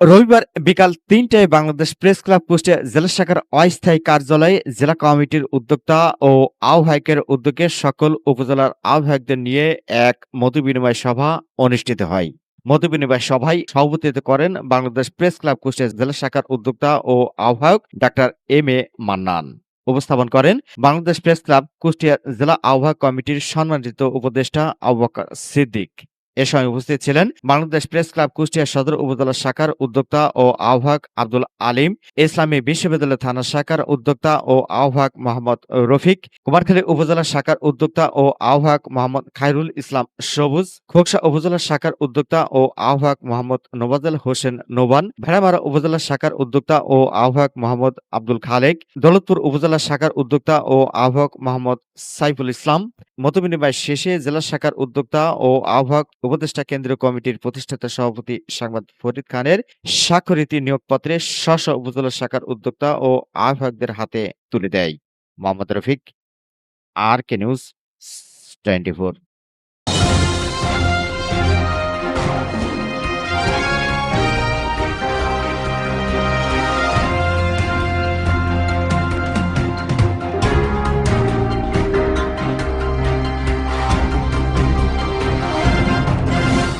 রবিবার বিকাল তিনটায় বাংলাদেশ প্রেস ক্লাব কুষ্টিয়া জেলা শাখার অস্থায়ী কার্যালয়ে জেলা কমিটির উদ্যোক্তা ও আহ্বায়কের উদ্যোগে সকল উপজেলার আহ্বায়কদের নিয়ে এক মতবিনিময় সভা অনুষ্ঠিত হয়। মতবিনিময় সভায় সভাপতিত্ব করেন বাংলাদেশ প্রেস ক্লাব কুষ্টিয়া জেলা শাখার উদ্যোক্তা ও আহ্বায়ক ডাক্তার এম এ মান্নান। উপস্থাপন করেন বাংলাদেশ প্রেস ক্লাব কুষ্টিয়া জেলা আহ্বায়ক কমিটির সম্মানিত উপদেষ্টা আবু সিদ্দিক। এ সময় উপস্থিত ছিলেন বাংলাদেশ প্রেস ক্লাব কুষ্টিয়া সদর উপজেলা শাখার উদ্যোক্তা ও আহ্বায়ক আব্দুল আলিম, ইসলামী বিশ্ববিদ্যালয় থানা শাখার উদ্যোক্তা ও আহ্বায়ক মোহাম্মদ রফিক, কুমারখালী উপজেলা শাখার উদ্যোক্তা ও আহ্বায়ক মোহাম্মদ খায়রুল ইসলাম সবুজ, খোকসা উপজেলা শাখার উদ্যোক্তা ও আহ্বায়ক মোহাম্মদ নোবাজেল হোসেন নোবান ভেড়ামারা উপজেলা শাখার উদ্যোক্তা ও আহ্বায়ক মোহাম্মদ আব্দুল খালেক, দৌলতপুর উপজেলা শাখার উদ্যোক্তা ও আহ্বায়ক মোহাম্মদ সাইফুল ইসলাম, মতবিনিময় শেষে জেলা শাখার উদ্যোক্তা ও আহ্বায়ক উপদেষ্টা কেন্দ্রীয় কমিটির প্রতিষ্ঠাতা সভাপতি সাংবাদ ফরিদ খানের স্বাক্ষরিত নিয়োগপত্রে স্ব উপজেলা শাখার উদ্যোক্তা ও আহ্বায়কদের হাতে তুলে দেয়। Mohammad Rafiq, R K news, twenty